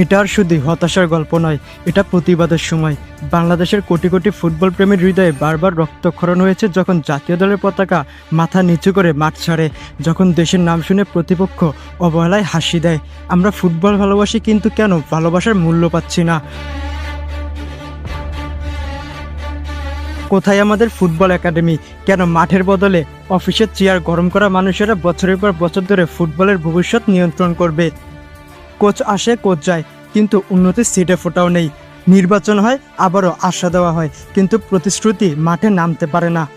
এটা আর শুধু হতাশার গল্প নয়, এটা প্রতিবাদের সময়। বাংলাদেশের কোটি কোটি ফুটবল প্রেমীর হৃদয়ে বারবার রক্তক্ষরণ হয়েছে যখন জাতীয় দলের পতাকা মাথা নিচু করে মাঠ ছাড়ে, যখন দেশের নাম শুনে প্রতিপক্ষ অবহেলায় হাসি দেয়। আমরা ফুটবল ভালোবাসি কিন্তু কেন ভালোবাসার মূল্য পাচ্ছি না? কোথায় আমাদের ফুটবল একাডেমি? কেন মাঠের বদলে অফিসের চেয়ার গরম করা মানুষেরা বছরের পর বছর ধরে ফুটবলের ভবিষ্যৎ নিয়ন্ত্রণ করবে? কোচ আসে, কোচ যায়। কিন্তু উন্নতির সিটে ফোটাও নেই। নির্বাচন হয়, আবারও আশা দেওয়া হয়, কিন্তু প্রতিশ্রুতি মাঠে নামতে পারে না।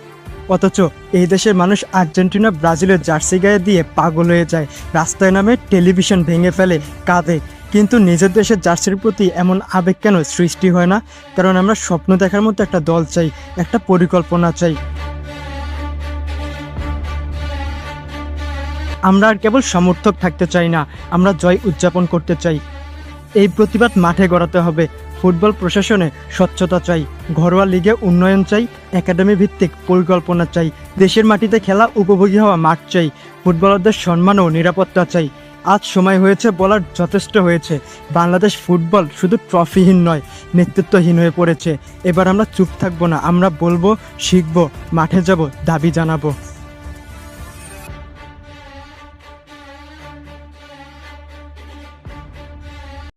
অথচ এই দেশের মানুষ আর্জেন্টিনা, ব্রাজিলের জার্সি গায়ে দিয়ে পাগল হয়ে যায়। রাস্তায় নামে টেলিভিশন ভেঙে ফেলে, কাঁদে। কিন্তু নিজের দেশের জার্সির প্রতি এমন আবেগ কেন সৃষ্টি হয় না? কারণ আমরা স্বপ্ন দেখার মতো একটা দল চাই, একটা পরিকল্পনা চাই। আমরা আর কেবল সমর্থক থাকতে চাই না, আমরা জয় উদযাপন করতে চাই। এই প্রতিবাদ মাঠে গড়াতে হবে। ফুটবল প্রশাসনে স্বচ্ছতা চাই, ঘরোয়া লিগে উন্নয়ন চাই একাডেমি ভিত্তিক পরিকল্পনা চাই, দেশের মাটিতে খেলা উপভোগী হওয়া মাঠ চাই, ফুটবলারদের সম্মান ও নিরাপত্তা চাই। আজ সময় হয়েছে বলার, যথেষ্ট হয়েছে। বাংলাদেশ ফুটবল শুধু ট্রফিহীন নয়, নেতৃত্বহীন হয়ে পড়েছে। এবার আমরা চুপ থাকব না, আমরা বলব, শিখব, মাঠে যাব, দাবি জানাব।